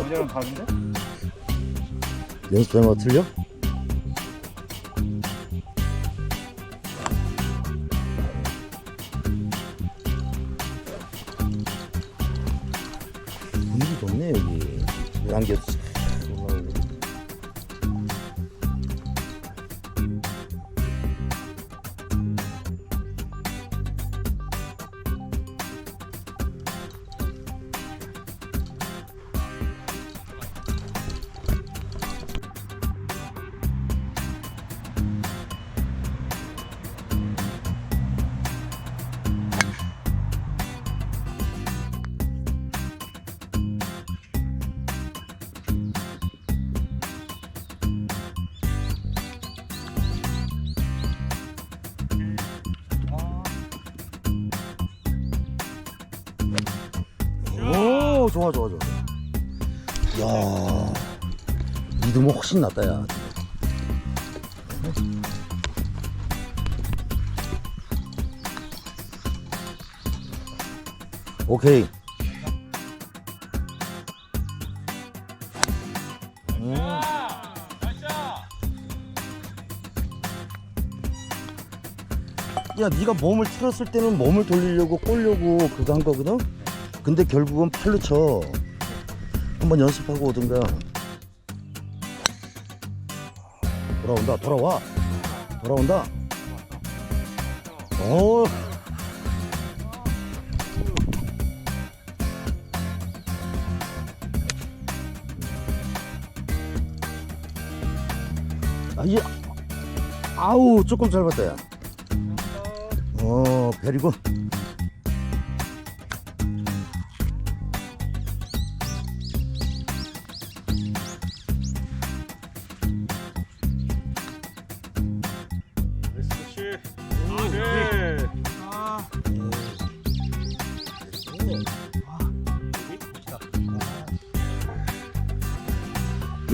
어제랑 다른데? 연습 때마다 틀려? 분위기 좋네 여기 양계 오 좋아 좋아 좋아. 야 리듬은 훨씬 낫다 야. 오케이. 음. 야 네가 몸을 틀었을 때는 몸을 돌리려고 꼬려고 그거 한 거거든 근데 결국은 팔로 쳐. 한번 연습하고 오든가. 돌아온다 돌아와. 돌아온다. 어. 아, 이, 아우 조금 짧았다 야. 어 베리고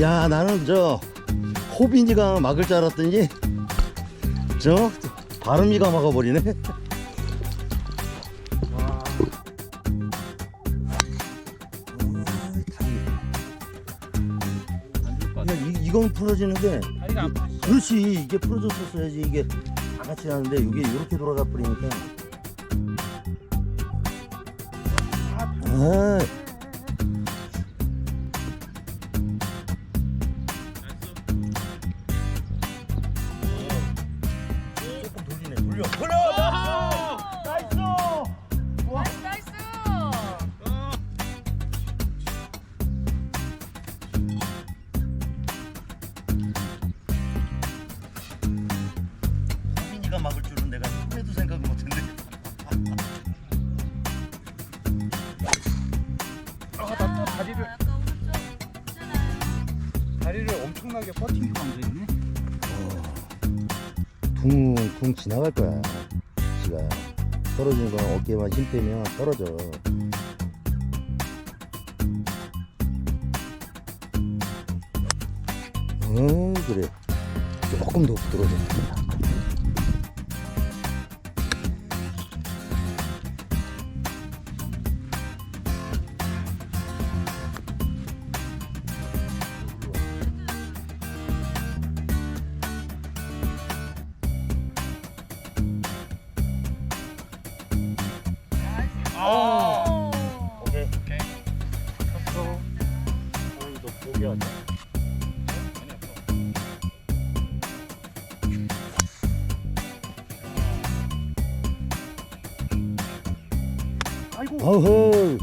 야 나는 저 호빈이가 막을 줄 알았더니 저 바람이가 막아버리네. 야, 이, 이건 풀어지는데 다리가 안 펴. 그렇지 이게 풀어졌었어야지. 이게 다 같이 하는데 이게 이렇게 돌아가 버리니까. 아 둥둥 지나갈 거야. 지가 떨어지는 건 어깨만 힘 빼면 떨어져. 음 그래. 조금 더 부드러워져 아. 오케이 오케이. 쳤어. 아니, 너 포기하자. 아이고. 어허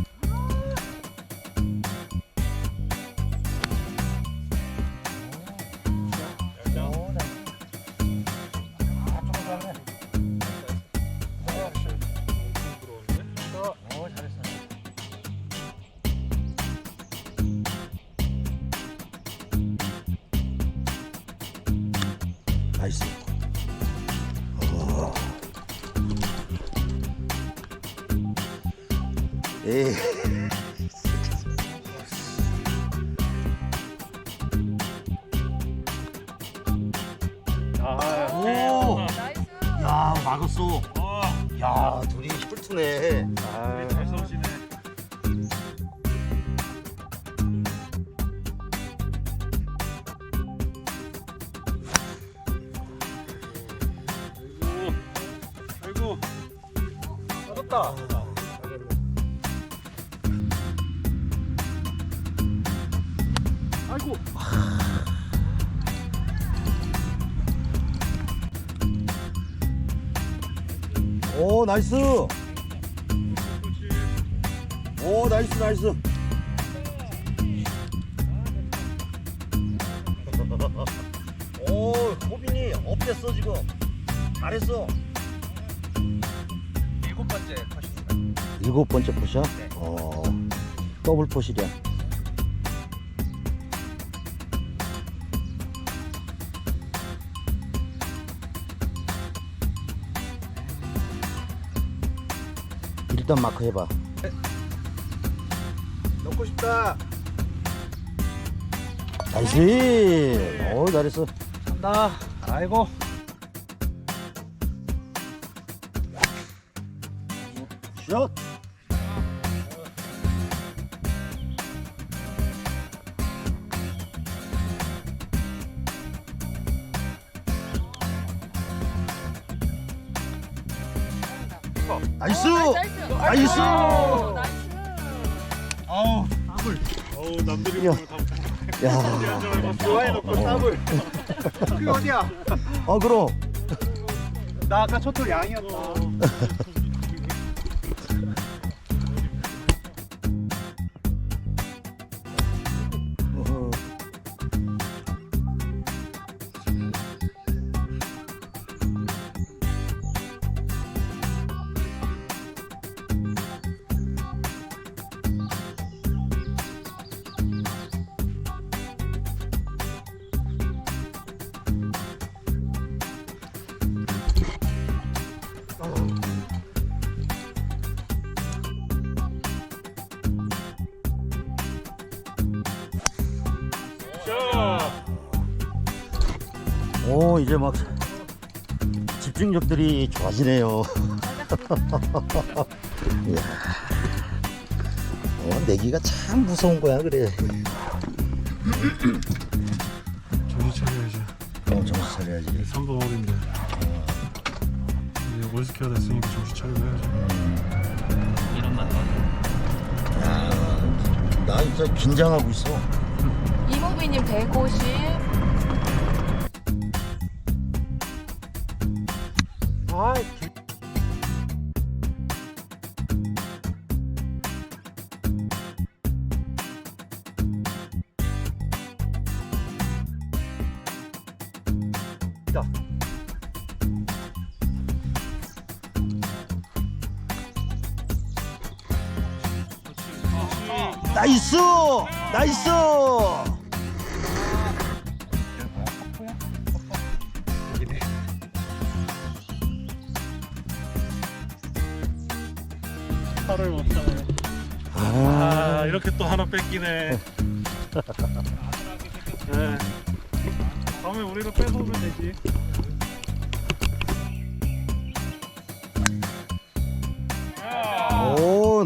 아, 오. 나이스. 야, 막았어. 어, 야, 둘이 뿔투네. 아, 잘 쏘시네. 아이고. 아이고. 맞았다. 나이스. 오 나이스 나이스. 오 호빈이 업됐어 지금. 잘했어. 일곱 번째 컷입니다. 일곱 번째 포샷 네. 어 더블 포샷이야 일단 마크 해봐 넣고 싶다. 나이스 오 잘했어 간다. 아이고. 샷 나이스 어, 나이스 오, 나이스. 아우. 더블. 어우 남들이 야. 보면 다 야, 좋아해 놓고 더블. 그게 어디야? 아 그럼 나 아까 첫돌 양이었다. 이제 막 집중력들이 좋아지네요. 이야. 어, 내기가 참 무서운 거야 그래. 정신 차려야지. 어, 정신 차려야지. 3번 홀인데. 이제 올스케어 됐으니까 정신 차리고 해야지. 야, 나 진짜 긴장하고 있어. 이모비님 150. 아, 나이스, 나이스. 이렇게 또 하나 뺏기네. 네. 다음에 우리가 뺏어오면 되지. 오,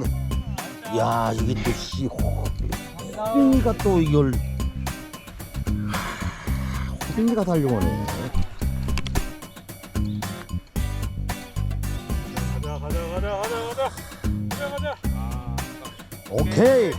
야 이게 또 씨, 호빈이가 또 이걸 하, 호빈이가 달려오네. 가자, 가자, 가자. 가자, 가자. 오케이. 야.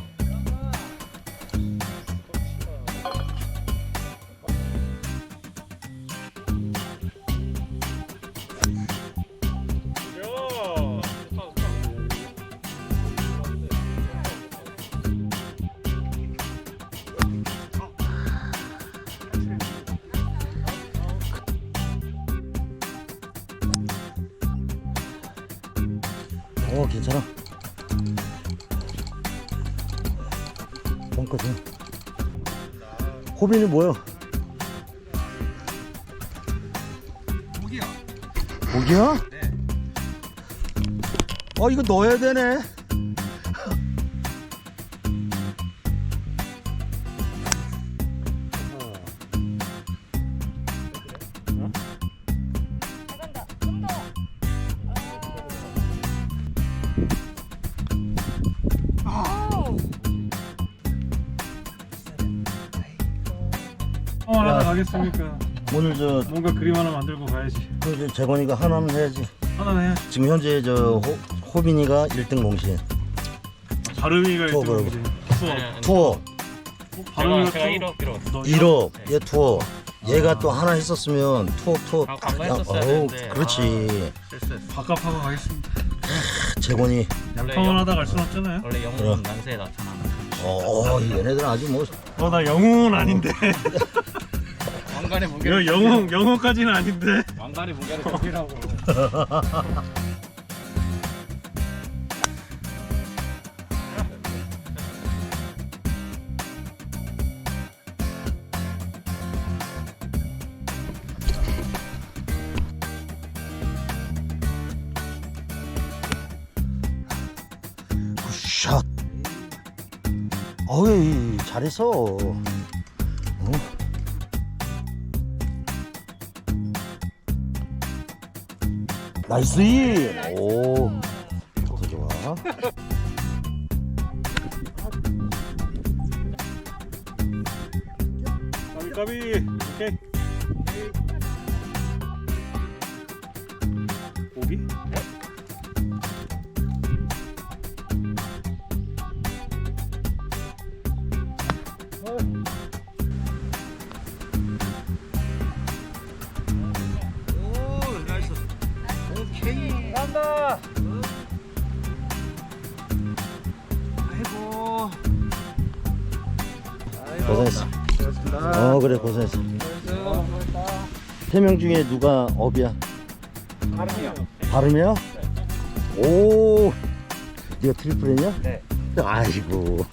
어 괜찮아. 좀. 호빈이 뭐야? 무기야. 고기야? 네. 어 이거 넣어야 되네. 가겠습니까? 오늘 저, 뭔가 그림 하나 만들고 가야지. 그저 재건이가 하나는 해야지. 하나는 해야지. 지금 현재 저 호, 호빈이가 1등 공신. 바르미가 투어 있던. 거지. 투어. 투어 바르미가 제가 투어. 1억 1억 너 1억. 얘 투어. 얘가 또 하나 했었으면 투어 투어. 아, 광고 했었어야 어우, 되는데. 그렇지. 실수했어 바깥하고 가겠습니다. 재곤이. 양평을 하다 갈 순 없잖아요. 원래. 영웅은 난세에 나타나는 어, 얘네들 아주 뭐 어, 나 영웅은 아닌데. 왕관의 이거 무게를 영웅, 영웅까지는 아닌데. 왕관의 무게를 죽이라고 굿샷. 어이, 잘했어. 나이스 이. 오, 더 좋아. 까비, 까비. 오케이. 간다. 고생했어. 고맙습니다. 어, 그래, 고생했어. 세 명 중에 누가 업이야? 가름이요. 발음이야? 오, 네가 트리플 했냐? 네. 아이고.